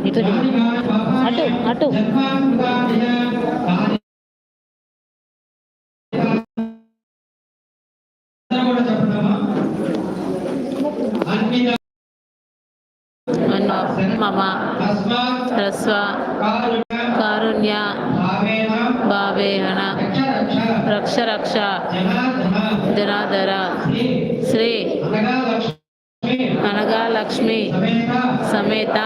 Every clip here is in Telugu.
ఇట్లా ఇట్లా. అటు అటు మమ హ్రస్వ కారుణ్య భావేహన రక్ష రక్ష జనాధర శ్రీ అనగా లక్ష్మి సమేత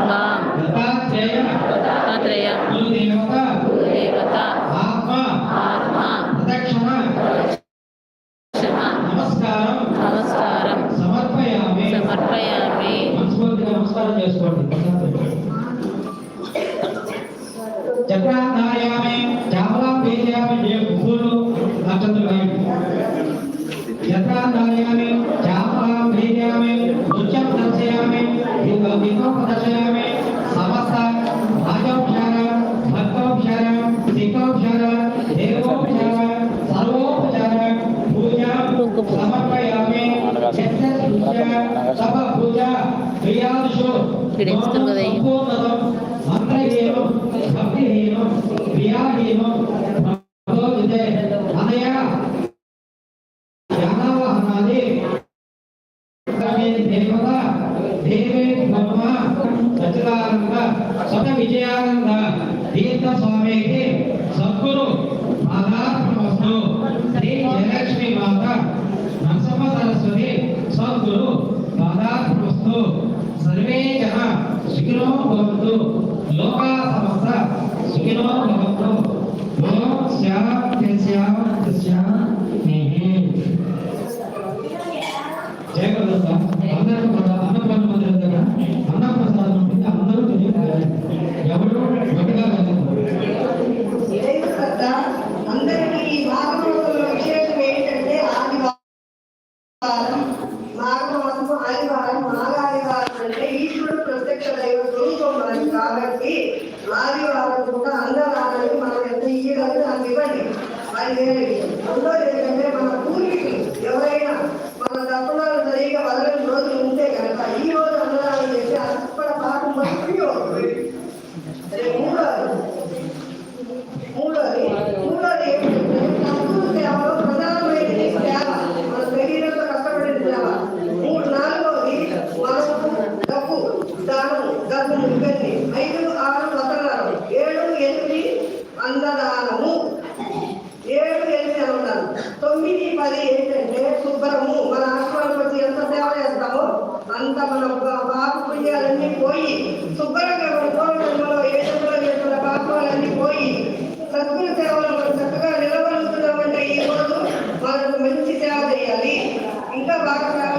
వాం తాత్రేయ సభ పూజ క్రియాదిషు. సంపూర్ణతం మంత్రహీనం భక్తిహీనం క్రియాహీనం భగవద్గీతే అనయ జ్ఞానవాహనాది దేవత దేవే బ్రహ్మ సచిదానంద సత విజయానంద తీర్థ స్వామికి సద్గురు ఆధారమస్తు శ్రీ జయలక్ష్మి మాత నరసింహ సరస్వతి సద్గురు ఆధారమస్తు సర్వే జన సుఖినో భవంతు. లోకా సమస్త సుఖినో భవంతు. ఓం శాంతి శాంతి శాంతి జయ ఇయ్యగలిగితే అంత రెండోది అంత మన బా- పాప పుణ్యాలన్నీ పోయి శుభ్రంగా మన పూర్వజన్మలో ఏ జన్మలో చేసిన పాపాలన్నీ పోయి సద్గురు సేవలో మనం చక్కగా నిలబడుతున్నామంటే ఈ రోజు మనకు మంచి సేవ చేయాలి. ఇంకా బాగా సేవ